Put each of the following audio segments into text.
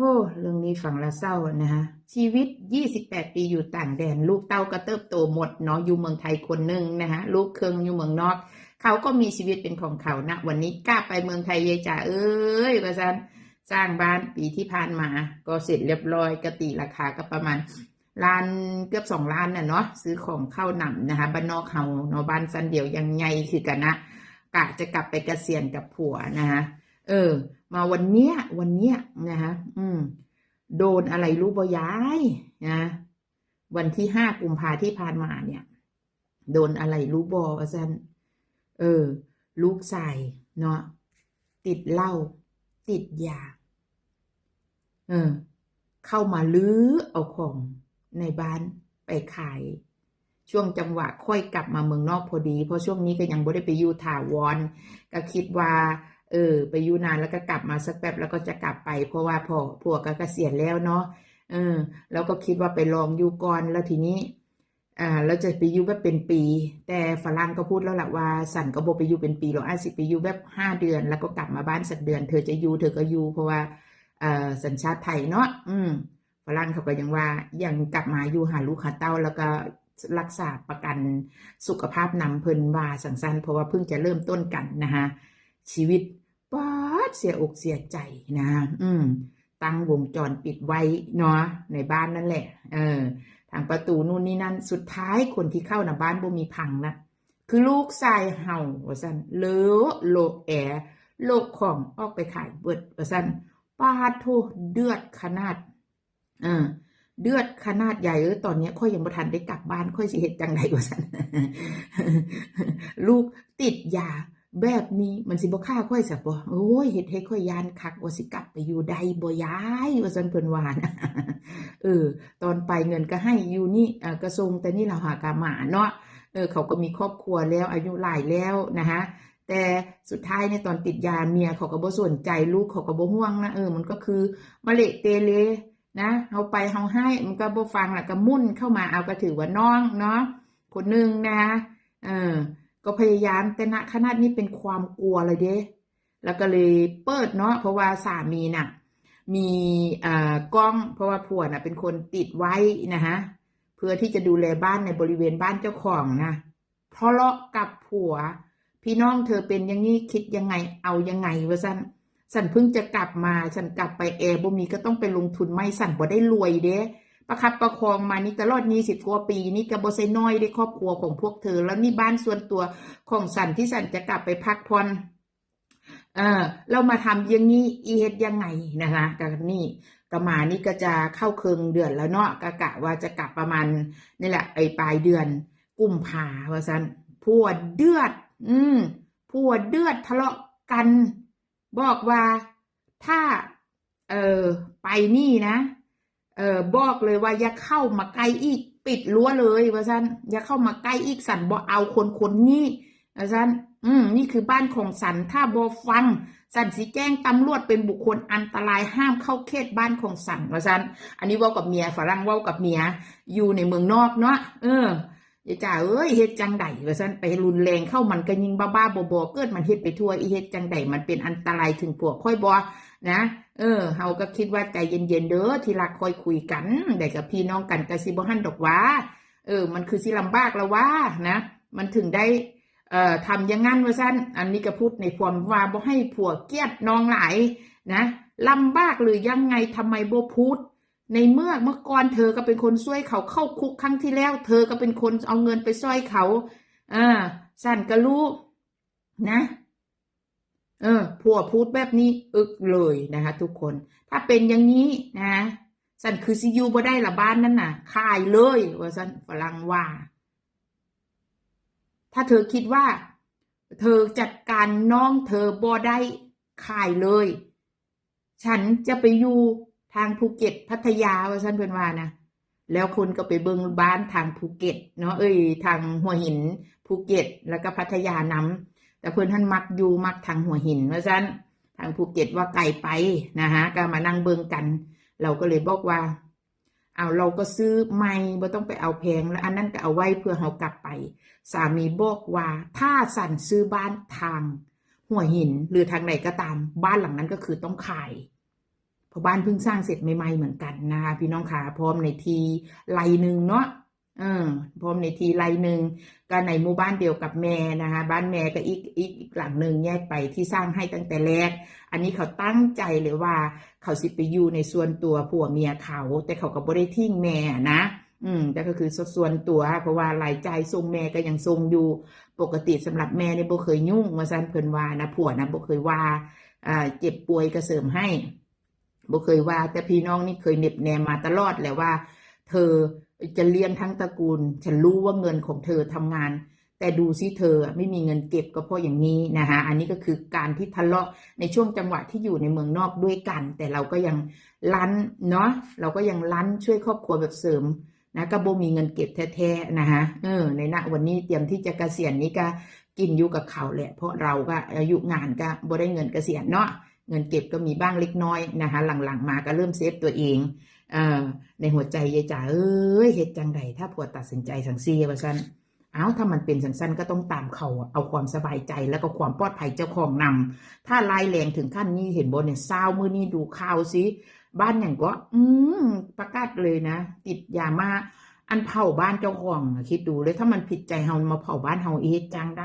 โอ้เรื่องนี้ฟังแล้วเศร้านะฮะชีวิต 28 ปีอยู่ต่างแดน ลูกเต้าก็เติบโตหมดเนาะอยู่เมืองไทยคนหนึ่งนะฮะลูกเครื่องอยู่เมืองนอก เขาก็มีชีวิตเป็นของเขานะวันนี้กล้าไปเมืองไทยยายจ๋าเอ้ยประชันสร้างบ้านปีที่ผ่านมา ก็เสร็จเรียบร้อยกติราคาก็ประมาณล้านเกือบสองล้านน่ะเนาะซื้อของเข้าหนำนะคะบ้านนอกเฮาเนาะบ้านสันเดียวยังไงคือกันนะกะจะกลับไปเกษียณกับผัวนะคะเออ มาวันเนี้ย วันเนี้ยนะคะอืม โดนอะไรรู้บ่ยายนะวันที่ห้ากุมภาที่ผ่านมาเนี่ย โดนอะไรรู้บอว่าซันเออ ลูกใส่เนาะติดเหล้าติดยา เออ เข้ามาลื้อเอาของในบ้านไปขาย ช่วงจังหวะค่อยกลับมาเมืองนอกพอดี เพราะช่วงนี้ก็ยังบ่ได้ไปอยู่ถาวรก็คิดว่า เออ ไปอยู่นานแล้วก็กลับมาสักแป๊บแล้วก็จะกลับไป เพราะว่าพอผัวก็เกษียณแล้วเนาะเออ แล้วก็คิดว่าไปลองอยู่ก่อนแล้วทีนี้ อ่าเราจะไปอยู่แบบเป็นปี แต่ฝรั่งก็พูดแล้วแหละว่าสันก็บอกไปอยู่เป็นปีหรอกอาสิไปอยู่แบบห้าเดือน แล้วก็กลับมาบ้านสักเดือน เธอจะอยู่เธอก็อยู่เพราะว่าเอ่อสัญชาติไทยเนาะอืมฝรั่งเขาก็ยังว่ายังกลับมาอยู่หาลูกหาเต้าแล้วก็รักษาประกันสุขภาพนำเพิ่นว่าสังสันเพราะว่าเพิ่งจะเริ่มต้นกันนะคะชีวิต ปาดเสียอกเสียใจนะ อืม ตั้งวงจรปิดไว้เนาะในบ้านนั่นแหละ เออ ทางประตูนู่นนี่นั่น สุดท้ายคนที่เข้านบ้านบ่มีพังนะคือลูกชายเห่าว่าซั่นเลอะโลกแอร์โลกของออกไปขายเบิดว่าซั่นปาดโทเดือดขนาด เออเดือดขนาดใหญ่เออตอนนี้ค่อยยังบ่ทันได้กลับบ้านค่อยสิเฮ็ดจังไดว่าซั่นลูกติดยา แบบนี้มันสิบ่ฆ่าค่อยสักบ่โอ้ยเฮ็ดให้ค่อยยานคักว่าสิกลับไปอยู่ใดบ่ย้ายว่าซั่นเพิ่นว่านะเออ ตอนไปเงินก็ให้อยู่นี่กระทรวงแต่นี่เราหากาหมาเนาะเออเขาก็มีครอบครัวแล้วอายุหลายแล้วนะฮะแต่สุดท้ายเนี่ยตอนติดยาเมียเขาก็บ่สนใจลูกเขาก็บ่ห่วงนะเออมันก็คือมะเละเตเลนะเฮาไปเฮาให้มันก็บ่ฟังแล้วก็มุ่นเข้ามาเอาก็ถือว่าน้องเนาะคนหนึงนะเออ ก็พยายามแต่ณขนาดนี้เป็นความกลัวเลยเด้แล้วก็เลยเปิดเนาะเพราะว่าสามีน่ะ มีอ่ากล้องเพราะว่าผัวน่ะ เป็นคนติดไว้นะฮะเพื่อที่จะดูแลบ้านในบริเวณบ้านเจ้าของนะทะเลาะกับผัว พี่น้องเธอเป็นอย่างนี้คิดยังไงเอายังไงวะสันสันเพิ่งจะกลับมา ฉันกลับไปแอร์บ่มีก็ต้องไปลงทุนไม่สันบ่ได้รวยเด้ ประคับประคองมานี่ตลอดยี่สิบกว่าปีนี่ก็บ่ใช่น้อยได้ครอบครัวของพวกเธอ แล้วนี่บ้านส่วนตัวของสันที่สันจะกลับไปพักผ่อนเออเรามาทำอย่างนี้อีเฮ็ดยังไงนะคะกับนี่ก็มานี่ก็จะเข้าเคืองเดือนแล้วเนาะกะกะว่าจะกลับประมาณนี่แหละไอปลายเดือน กุมภาว่าสันผัวเดือด อืมผัวเดือดทะเลาะกัน บอกว่าถ้า เออไปนี่นะ เออบอกเลยว่าอย่าเข้ามาใกล้อีก ปิดรั้วเลยว่าซันอย่าเข้ามาใกล้อีกสันบ่เอาคนคนนี้ว่าซันอืมนี่คือบ้านของสันถ้าบอฟัง สันสีแจ้งตำรวจเป็นบุคคลอันตรายห้ามเข้าเขตบ้านของสันว่าซันอันนี้ว่ากับเมียฝรั่งว่ากับเมียอยู่ในเมืองนอกเนาะเออ ย่าจ่าเอ้ยเฮ็ดจังใดว่าซันไปรุนแรงเข้ามันก็ยิงบ้าๆบอๆเกิดมันเฮ็ดไปทั่วอีเฮ็ดจังใดมันเป็นอันตรายถึงพวกค่อยบ่นะ เออเฮาก็คิดว่าใจเย็นๆเด้อที่รักคอยคุยกันแต่กับพี่น้องกันก็สิบ่หันดอกว่าเออ มันคือสิลำบากแล้วว่านะ มันถึงได้เอ่อทำอย่างงั้นว่าซั่นอันนี้ก็พูดในความว่าบ่ให้ผัวเกลียดน้องหลายนะลำบากหรือยังไงทำไมบ่พูด ในเมื่อเมื่อก่อนเธอก็เป็นคนช่วยเขาเข้าคุกครั้งที่แล้ว เธอก็เป็นคนเอาเงินไปช่วยเขาอ่าสั่นก็รู้นะ เออผัวพูดแบบนี้อึกเลยนะคะ ทุกคน ถ้าเป็นอย่างนี้นะสั่นคือซิอยูบ่ได้ละบ้านนั่นน่ะขายเลยว่าสั่นฝรั่งว่า ถ้าเธอคิดว่า เธอจัดการน้องเธอบ่ได้ขายเลย ฉันจะไปอยู่ ทางภูเก็ตพัทยาว่าสันเพื่อนว่านะแล้วคนก็ไปเบิ่งบ้านทางภูเก็ตเนาะเอ้ยทางหัวหินภูเก็ต แล้วก็พัทยาน้ำแต่เพื่อนท่านมักอยู่มักทางหัวหินว่าซั่นทางภูเก็ตว่าไกลไปนะฮะก็มานั่งเบิ่งกัน เราก็เลยบอกว่าเอาเราก็ซื้อไม่บ่ต้องไปเอาแพงแล้วอันนั้นก็เอาไว้เพื่อเรากลับไป สามีบอกว่าถ้าสั่นซื้อบ้านทาง หัวหินหรือทางไหนก็ตาม บ้านหลังนั้นก็คือต้องขาย พราะบ้านเพิ่งสร้างเสร็จใหม่ๆเหมือนกันนะคะพี่น้องขาพร้อมในทีไรหนึ่งเนาะเออพร้อมในทีไรหนึ่งก็ในหมู่บ้านเดียวกับแม่นะคะบ้านแม่ก็อีกอีกอีกหลังหนึ่งแยกไปที่สร้างให้ตั้งแต่แรก อันนี้เขาตั้งใจเลยว่าเขาสิไปอยู่ในส่วนตัวผัวเมียเขา แต่เขาก็บ่ได้ทิ้งแม่นะอืมแต่ก็คือส่วนตัว เพราะว่ารายจ่ายทรงแม่ก็ยังทรงอยู่ปกติสำหรับแม่เนี่ยบ่เคยยุ่งว่าซันเพิ่นว่านะผัวนะบ่เคยว่าอ่าเจ็บป่วยก็เสริมให้ บ่เคยว่า แต่พี่น้องนี่เคยเหน็บแนมมาตลอดแหละว่า เธอจะเลี้ยงทั้งตระกูล ฉันรู้ว่าเงินของเธอทำงาน แต่ดูซิเธอไม่มีเงินเก็บก็เพราะอย่างนี้นะคะอันนี้ก็คือการที่ทะเลาะในช่วงจังหวะที่อยู่ในเมืองนอกด้วยกัน แต่เราก็ยังรั้นเนาะเราก็ยังรั้นช่วยครอบครัวแบบเสริมนะก็บ่มีเงินเก็บแท้ๆนะคะเออในณวันนี้เตรียมที่จะเกษียณนี้ก็กินอยู่กับเขาแหละ เพราะเราก็อายุงานก็บ่ได้เงินเกษียณเนาะ เงินเก็บก็มีบ้างเล็กน้อยนะคะหลังๆมาก็เริ่มเซฟตัวเองเอ่อในหัวใจยายจ๋าเอ้ยเฮ็ดจังใดถ้าผัวตัดสินใจสังซีว่าซั่นเอ้าถ้ามันเป็นสังสั้นก็ต้องตามเขาเอาความสบายใจแล้วก็ความปลอดภัยเจ้าของนำถ้าลายแรงถึงขั้นนี้เห็นบ่เนี่ยเศร้ามือนี้ดูข่าวสิบ้านอย่างก็ อืมประกาศเลยนะ ติดยามาอันเผาบ้านเจ้าของคิดดูเลยถ้ามันผิดใจเฮามาเผาบ้านเฮาเฮ็ดจังใด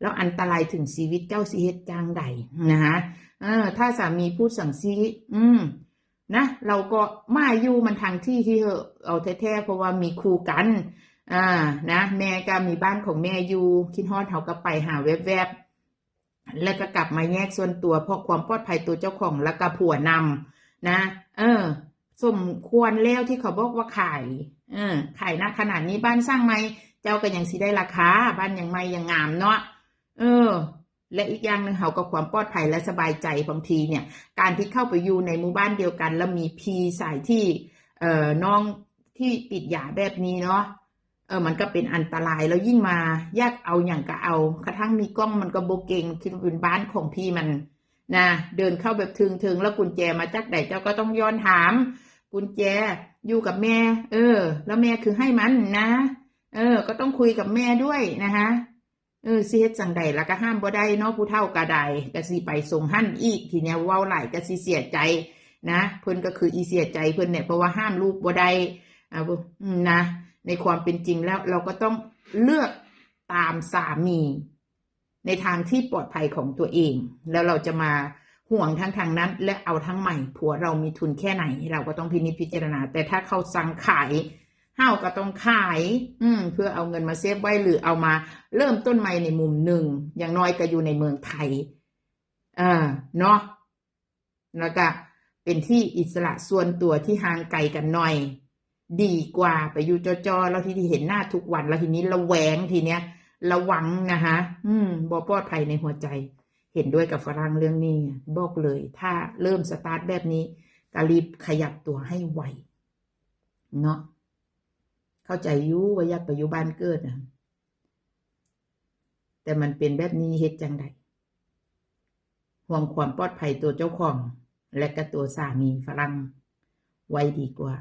แล้วอันตรายถึงชีวิตเจ้าสิเฮ็ดจังใดนะคะเออ ถ้าสามีพูดสั่งซีอืมนะเราก็มาอยู่มันทางที่ที่เหอเอาแท้ๆเพราะว่ามีครูกัน อ่านะแม่ก็มีบ้านของแม่อยู่คิดฮอดเขาก็ไปหาแวบๆแล้วก็กลับมาแยกส่วนตัวเพราะความปลอดภัยตัวเจ้าของแล้วก็ผัวนำนะ เออ สมควรแล้วที่เขาบอกว่าขายเออขายนะขนาดนี้บ้านสร้างไหมเจ้าก็ยังสิได้ราคาบ้านยังไม่ยังงามเนาะ เออ และอีกอย่างหนึ่งเขาก็ความปลอดภัยและสบายใจบางทีเนี่ย การที่เข้าไปอยู่ในหมู่บ้านเดียวกัน แล้วมีพีสายที่ เอ่อน้องที่ติดยาแบบนี้เนาะเออ มันก็เป็นอันตรายแล้วยิ่งมาแยกเอาอย่างก็เอา กระทั่งมีกล้องมันก็โบเกงคิดว่าเป็นบ้านของพี่มันนะเดินเข้าแบบถึงๆแล้วกุญแจมาจากไหนเจ้าก็ต้องย้อนถาม กุญแจอยู่กับแม่ เออ แล้วแม่คือให้มันนะ เออ ก็ต้องคุยกับแม่ด้วยนะคะ เออสิเฮ็ดจังใดแล้วก็ห้ามบ่ได้เนาะผู้เฒ่าก็ได้ก็สิไปส่งหั่นอีก ทีเนี้ยเว้าหลายก็สิเสียใจนะเพิ่นก็คืออีเสียใจเพิ่นเนี่ยเพราะว่าห้ามลูกบ่ได้อ่าบนะ ในความเป็นจริงแล้วเราก็ต้องเลือกตามสามี ในทางที่ปลอดภัยของตัวเอง แล้วเราจะมาห่วงทั้งทางนั้น และเอาทั้งใหม่ผัวเรามีทุนแค่ไหน เราก็ต้องพินิจพิจารณา แต่ถ้าเขาสั่งขาย เฮาก็ต้องขาย อืม เพื่อเอาเงินมาเซฟไว้หรือเอามา เริ่มต้นใหม่ในมุมหนึ่ง อย่างน้อยก็อยู่ในเมืองไทยอ่าเนาะแล้วก็เป็นที่อิสระส่วนตัวที่ห่างไกลกันหน่อย ดีกว่าไปอยู่จอๆแล้วที่ที่เห็นหน้าทุกวันแล้วทีนี้ระแวงทีเนี้ยระวังนะคะอืมบ่ปลอดภัยในหัวใจ เห็นด้วยกับฝรั่งเรื่องนี้บอกเลย ถ้าเริ่มสตาร์ทแบบนี้ก็รีบขยับตัวให้ไวเนาะ เข้าใจยุว่าอยากไปอยู่บ้านเกิดนะแต่มันเป็นแบบนี้เฮ็ดจังใดห่วงความปลอดภัยตัวเจ้าของ และก็ตัวสามีฝรั่งไว้ดีกว่า